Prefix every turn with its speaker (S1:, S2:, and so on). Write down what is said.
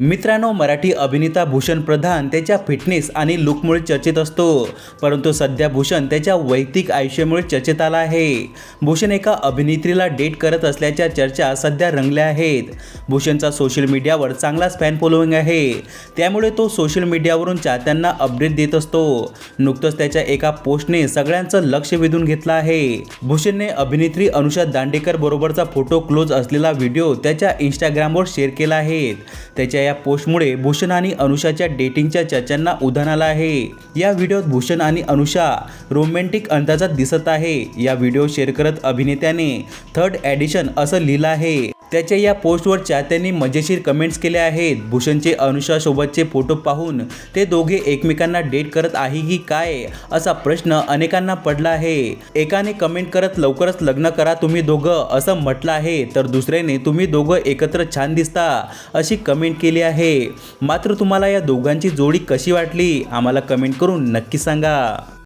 S1: मित्रांनो मराठी अभिनेता भूषण प्रधान त्याच्या फिटनेस आणि लुकमुळे चर्चेत असतो. परंतु सध्या भूषण त्याच्या वैयक्तिक आयुष्यामुळे चर्चेत आला आहे. भूषण एका अभिनेत्रीला डेट करत असल्याच्या चर्चा सध्या रंगल्या आहेत. भूषणचा सोशल मीडियावर चांगलाच फॅन फॉलोईंग आहे. त्यामुळे तो सोशल मीडियावरून चाहत्यांना अपडेट देत असतो. नुकतंच त्याच्या एका पोस्टने सगळ्यांचं लक्ष वेधून घेतलं आहे. भूषणने अभिनेत्री अनुषा दांडेकर बरोबरचा फोटो क्लोज असलेला व्हिडिओ त्याच्या इंस्टाग्रामवर शेअर केला आहे. त्याच्या या पोस्टमुळे भूषण आणि अनुषाच्या डेटिंगच्या चर्चांना उधाण आलं आहे. या व्हिडिओत भूषण आणि अनुषा रोमॅन्टिक अंदाजात दिसत आहे. या व्हिडिओ शेअर करत अभिनेत्याने थर्ड ॲडिशन असं लिहिलं आहे. त्याच्या या पोस्टवरच्या त्यांनी मजेशीर कमेंट्स केले आहेत. भूषणचे अनुषासोबतचे फोटो पाहून ते दोघे एकमेकांना डेट करत आहे की काय असा प्रश्न अनेकांना पडला आहे. एकाने कमेंट करत लवकरच लग्न करा तुम्ही दोघं असं म्हटलं आहे तर दुसऱ्याने तुम्ही दोघं एकत्र छान दिसता अशी कमेंट केली आहे. मात्र तुम्हाला या दोघांची जोडी कशी वाटली? आम्हाला कमेंट करून नक्की सांगा.